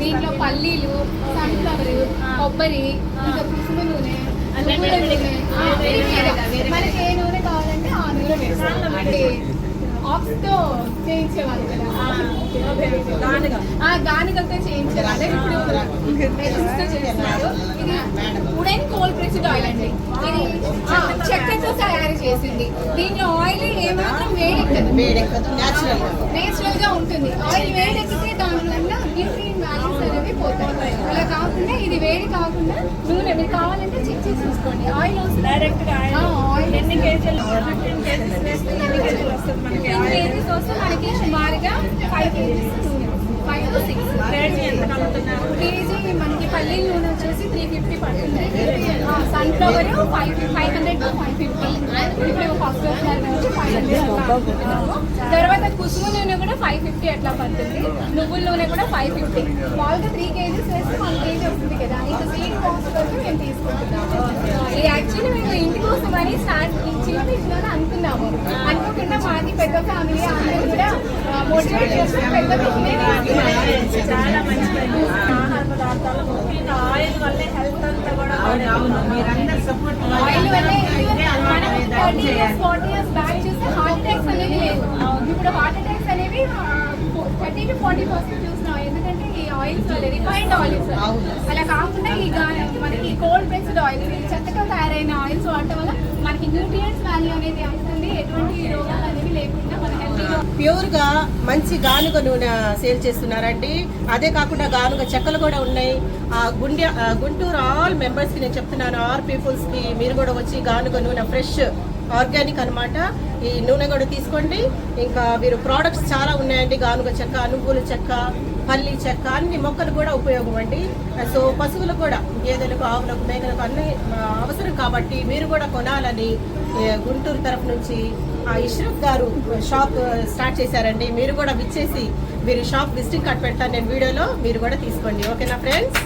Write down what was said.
దీంట్లో? పల్లీలు సన్ఫ్లవర్ కొబ్బరి ఇంకా కుసుమ నూనె అదే మనకి ఏ నూనె కావాలంటే ఆ నూనె వేస్తాం దాంట్లో అంటే ఆక్స్తో చేయించేవాళ్ళు కదా. ఆ, ఓకే, ఓకే. గానుగ. ఆ గానుగలతో చేయించేవాళ్ళు. ఇప్పుడు చేస్తున్నారు. ఇది వుడెన్ కోల్ ప్రెస్డ్ ఆయిల్ అండి. ఇది చెక్కతో తయారు చేసింది. దీనిలో ఆయిల్ ఏమాత్రం వేడెక్కదు. నేచురల్గా ఉంటుంది. ఆయిల్ వేడెక్కితే దానివల్ల న్యూట్రియన్ వాల్యూస్ అనేవి పోతాయి అలా కాకుండా ఇది వేడి కాకుండా నూనె మీరు కావాలంటే చెక్ చేసి చూసుకోండి. ఆయిల్ వస్తుంది డైరెక్ట్గా ఆయిల్ ఎన్ని కేజీలు? ఫిఫ్టీన్ కేజీస్ వేస్తే ఎన్ని కేజీలు వస్తుంది మనకి కేజీస్ వస్తే మనకి సుమారుగా ఫైవ్ కేజీస్ నూనె ఫైవ్ టు సిక్స్ కేజీ ఎంత కమ్ముతున్నారు కేజీ మనకి పల్లీల నూనె వచ్చేసి త్రీ ఫిఫ్టీ పడుతుంది. Sunflower five five hundred to five fifty ఇప్పుడు ఫస్ట్ కాబట్టి ఫైవ్ హండ్రెడ్ తర్వాత కుసుమ నూనె కూడా ఫైవ్ ఫిఫ్టీ అట్లా పడుతుంది. నువ్వుల నూనె కూడా ఫైవ్ ఫిఫ్టీ మామూలుగా త్రీ కేజీస్ వేస్తే వన్ కేజీ వస్తుంది కదా. ఇంకా సీడ్ కాస్ట్ తీసుకుంటున్నాము. యాక్చువల్లీ మేము ఇంటి కోసం అని స్టార్ట్ చిన్న బిజినెస్ అనుకున్నాము. అనుకోకుండా మాది పెద్ద ఫ్యామిలీ అందరూ కూడా మోటివేట్ చేస్తే పెద్ద చాలా మంచి ఆయిల్ వల్లే హెల్త్ అంతా కూడా అవును మీరందరూ సపోర్ట్ ఆయిల్ వల్ల మనం thirty years forty years back చూస్తే హార్ట్ అటాక్స్ అనేవి లేవు ఇప్పుడు హార్ట్ అటాక్స్ అనేవి థర్టీ టు ఫార్టీ పర్సెంట్ చూస్తున్నాం. ఎందుకంటే ఆయిల్స్ వల్ల రిఫైన్డ్ ఆయిల్స్ అలా కాకుండా ఈ మనకి కోల్డ్ ప్రెస్డ్ ఆయిల్ ఈ చెత్తగా తయారైన ఆయిల్స్ వాడటం వల్ల మనకి న్యూట్రియంట్స్ వాల్యూ అనేది అవుతుంది. ఎటువంటి రోగాలు అనేవి లేకుండా మన హెల్తీగా ప్యూర్ మంచి గానుగ నూనె సేల్ చేస్తున్నారండి. అదే కాకుండా గానుగ చెక్కలు కూడా ఉన్నాయి. ఆ గుండె గుంటూరు ఆల్ మెంబర్స్కి నేను చెప్తున్నాను ఆల్ పీపుల్స్కి మీరు కూడా వచ్చి గానుగ నూనె ఫ్రెష్ ఆర్గానిక్ అనమాట ఈ నూనె కూడా తీసుకోండి. ఇంకా వీరు ప్రోడక్ట్స్ చాలా ఉన్నాయండి. గానుగ చెక్క నువ్వుల చెక్క పల్లి చెక్క అన్ని మొక్కలు కూడా ఉపయోగం అండి. సో పశువులకు కూడా గేదెలకు ఆవులకు మేకలకు అన్ని అవసరం కాబట్టి మీరు కూడా కొనాలని గుంటూరు తరఫు నుంచి ఆ ఇష్రఫ్ గారు షాప్ స్టార్ట్ చేశారండి. మీరు కూడా విచ్చేసి మీరు షాప్ విజిటింగ్ కార్డ్ పెడతాను నేను వీడియోలో. మీరు కూడా తీసుకోండి. ఓకేనా ఫ్రెండ్స్?